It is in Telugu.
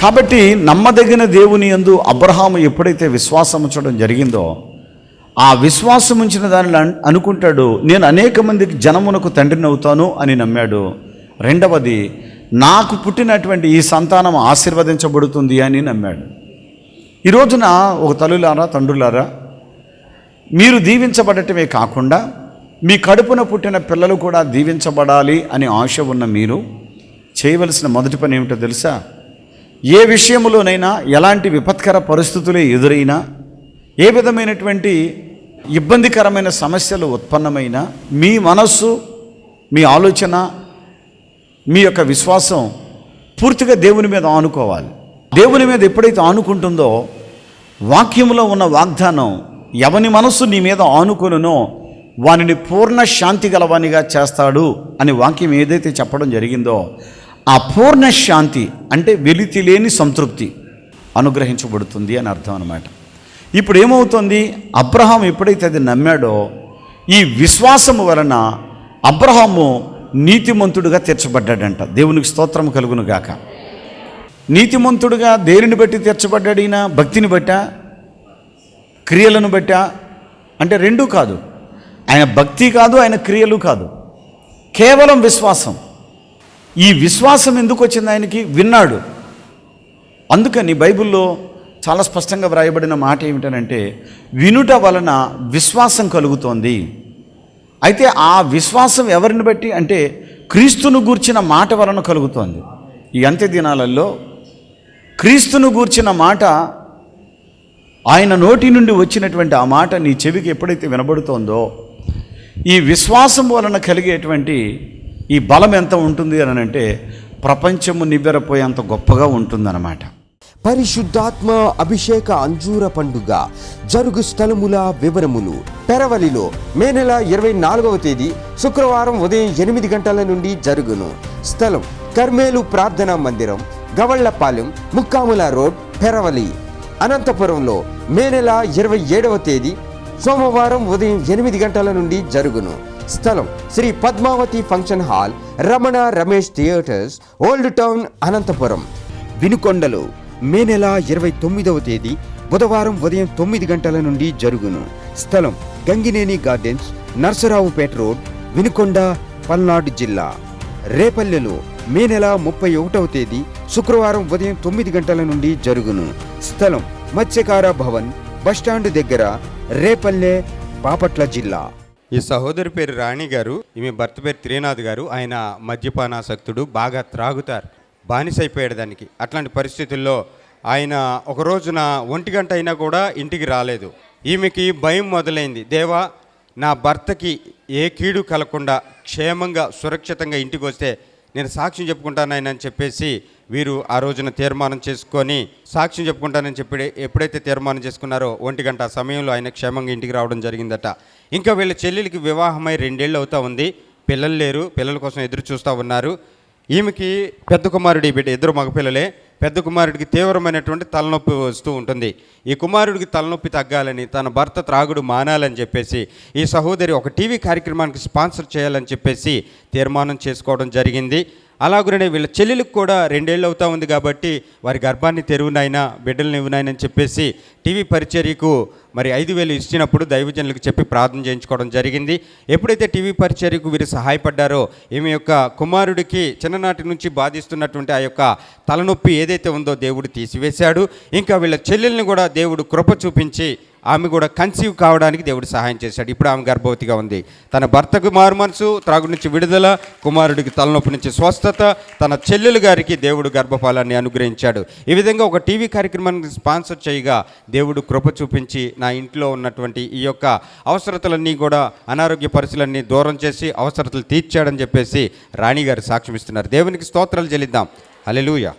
కాబట్టి నమ్మదగిన దేవుని యందు అబ్రహాము ఎప్పుడైతే విశ్వాసం ఉంచడం జరిగిందో ఆ విశ్వాసం ఉంచిన దానిని అనుకుంటాడు నేను అనేక మందికి జనమునకు తండ్రిని అవుతాను అని నమ్మాడు. రెండవది నాకు పుట్టినటువంటి ఈ సంతానం ఆశీర్వదించబడుతుంది అని నమ్మాడు. ఈ రోజున ఒక తల్లులారా తండ్రులారా మీరు దీవించబడటమే కాకుండా మీ కడుపున పుట్టిన పిల్లలు కూడా దీవించబడాలి అని ఆశ ఉన్న మీరు చేయవలసిన మొదటి పని ఏమిటో తెలుసా? ఏ విషయంలోనైనా ఎలాంటి విపత్కర పరిస్థితులే ఎదురైనా ఏ విధమైనటువంటి ఇబ్బందికరమైన సమస్యలు ఉత్పన్నమైనా మీ మనస్సు మీ ఆలోచన మీ యొక్క విశ్వాసం పూర్తిగా దేవుని మీద ఆనుకోవాలి. దేవుని మీద ఎప్పుడైతే ఆనుకుంటుందో వాక్యంలో ఉన్న వాగ్దానం ఎవని మనస్సు నీ మీద ఆనుకొనునో వానిని పూర్ణ శాంతి గలవానిగా చేస్తాడు అని వాక్యం ఏదైతే చెప్పడం జరిగిందో ఆ పూర్ణ శాంతి అంటే వెలితి లేని సంతృప్తి అనుగ్రహించబడుతుంది అని అర్థం అనమాట ఇప్పుడు ఏమవుతుంది? అబ్రహాం ఎప్పుడైతే అది నమ్మాడో ఈ విశ్వాసము వలన అబ్రహాము నీతిమంతుడుగా తీర్చబడ్డాడంట. దేవునికి స్తోత్రం కలుగును గాక. నీతిమంతుడుగా దేనిని బట్టి తీర్చబడ్డాడు ఈయన? భక్తిని బట్టా? క్రియలను బట్టా? అంటే రెండూ కాదు. ఆయన భక్తి కాదు ఆయన క్రియలు కాదు. కేవలం విశ్వాసం. ఈ విశ్వాసం ఎందుకు వచ్చింది ఆయనకి? విన్నాడు. అందుకని బైబిల్లో చాలా స్పష్టంగా వ్రాయబడిన మాట ఏమిటనంటే వినుట వలన విశ్వాసం కలుగుతోంది. అయితే ఆ విశ్వాసం ఎవరిని బట్టి? అంటే క్రీస్తును గూర్చిన మాట వలన కలుగుతోంది. ఈ అంత్య దినాలలో క్రీస్తును గూర్చిన మాట ఆయన నోటి నుండి వచ్చినటువంటి ఆ మాట నీ చెవికి ఎప్పుడైతే వినబడుతోందో ఈ విశ్వాసం వలన కలిగేటువంటి ఈ బలం ఎంత ఉంటుంది అని అంటే ప్రపంచము నివ్వెరపోయేంత గొప్పగా ఉంటుందన్నమాట. పరిశుద్ధాత్మ అభిషేక అంజూర పండుగ జరుగు స్థలముల వివరములు. పెరవలిలో మే నెల ఇరవై నాలుగవ తేదీ శుక్రవారం ఉదయం ఎనిమిది గంటల నుండి జరుగును. స్థలం కర్మేలు ప్రార్థనా మందిరం గవళ్ళపాలెం ముక్కాముల రోడ్ పెరవలి. అనంతపురంలో మే నెల ఇరవై ఏడవ తేదీ సోమవారం ఉదయం ఎనిమిది గంటల నుండి జరుగును. స్థలం Shri Padmavati function hall Ramana Ramesh theatres old town Anantapuram. వినుకొండలో May నెల ఇరవై తొమ్మిదవ తేదీ బుధవారం ఉదయం తొమ్మిది గంటల నుండి జరుగును. స్థలం గంగినేని గార్డెన్స్ నర్సరావుపేట రోడ్ వినుకొండ పల్నాడు జిల్లా. రేపల్లెలో మే నెల ముప్పై ఒకటవ తేదీ శుక్రవారం ఉదయం తొమ్మిది గంటల నుండి జరుగును. స్థలం మత్స్యకార భవన్ బస్టాండ్ దగ్గర రేపల్లె బాపట్ల జిల్లా. ఈ సహోదరి పేరు రాణి గారు ఈమె భర్త పేరు త్రినాథ్ గారు ఆయన మద్యపానాసక్తుడు బాగా త్రాగుతారు బానిసైపోయాడు దానికి. అట్లాంటి పరిస్థితుల్లో ఆయన ఒక రోజున ఒంటి గంట అయినా కూడా ఇంటికి రాలేదు. ఈమెకి భయం మొదలైంది. దేవా నా భర్తకి ఏ కీడు కలగకుండా క్షేమంగా సురక్షితంగా ఇంటికి వస్తే నేను సాక్ష్యం చెప్పుకుంటానని అని చెప్పేసి వీరు ఆ రోజున తీర్మానం చేసుకొని సాక్ష్యం చెప్పుకుంటానని చెప్పి ఎప్పుడైతే తీర్మానం చేసుకున్నారో ఒంటి గంట ఆ సమయంలో ఆయన క్షేమంగా ఇంటికి రావడం జరిగిందట. ఇంకా వీళ్ళ చెల్లెలికి వివాహమై రెండేళ్ళు అవుతా ఉంది. పిల్లలు లేరు. పిల్లల కోసం ఎదురు చూస్తూ ఉన్నారు. ఈమెకి పెద్ద కుమారుడి బిడ్డ ఇద్దరు మగపిల్లలే. పెద్ద కుమారుడికి తీవ్రమైనటువంటి తలనొప్పి వస్తూ ఉంటుంది. ఈ కుమారుడికి తలనొప్పి తగ్గాలని తన భర్త త్రాగుడు మానాలని చెప్పేసి ఈ సహోదరి ఒక టీవీ కార్యక్రమానికి స్పాన్సర్ చేయాలని చెప్పేసి తీర్మానం చేసుకోవడం జరిగింది. అలాగనే వీళ్ళ చెల్లెలకు కూడా రెండేళ్ళు అవుతా ఉంది కాబట్టి వారి గర్భాన్ని తెరువునైనా బిడ్డలను ఇవ్వనైనా చెప్పేసి టీవీ పరిచర్యకు మరి ఐదు వేలు ఇచ్చినప్పుడు దైవజనులకు చెప్పి ప్రార్థన చేయించుకోవడం జరిగింది. ఎప్పుడైతే టీవీ పరిచర్యకు వీరు సహాయపడ్డారో ఈమె యొక్క కుమారుడికి చిన్ననాటి నుంచి బాధిస్తున్నటువంటి ఆ యొక్క తలనొప్పి ఏదైతే ఉందో దేవుడు తీసివేశాడు. ఇంకా వీళ్ళ చెల్లెల్ని కూడా దేవుడు కృప చూపించి ఆమె కూడా కన్సీవ్ కావడానికి దేవుడు సహాయం చేశాడు. ఇప్పుడు ఆమె గర్భవతిగా ఉంది. తన భర్తకు మారు మనసు త్రాగు నుంచి విడుదల కుమారుడికి తలనొప్పి నుంచి స్వస్థత తన చెల్లెలు గారికి దేవుడు గర్భఫలాన్ని అనుగ్రహించాడు. ఈ విధంగా ఒక టీవీ కార్యక్రమాన్ని స్పాన్సర్ చేయగా దేవుడు కృప చూపించి నా నా ఇంట్లో ఉన్నటువంటి ఈ యొక్క అవసరతలన్నీ కూడా అనారోగ్య పరిస్థితులన్నీ దూరం చేసి అవసరతలు తీర్చాడని చెప్పేసి రాణిగారు సాక్ష్యమిస్తున్నారు. సాక్ష్యం ఇస్తున్నారు దేవునికి స్తోత్రాలు చెల్లిద్దాం. అలెలుయా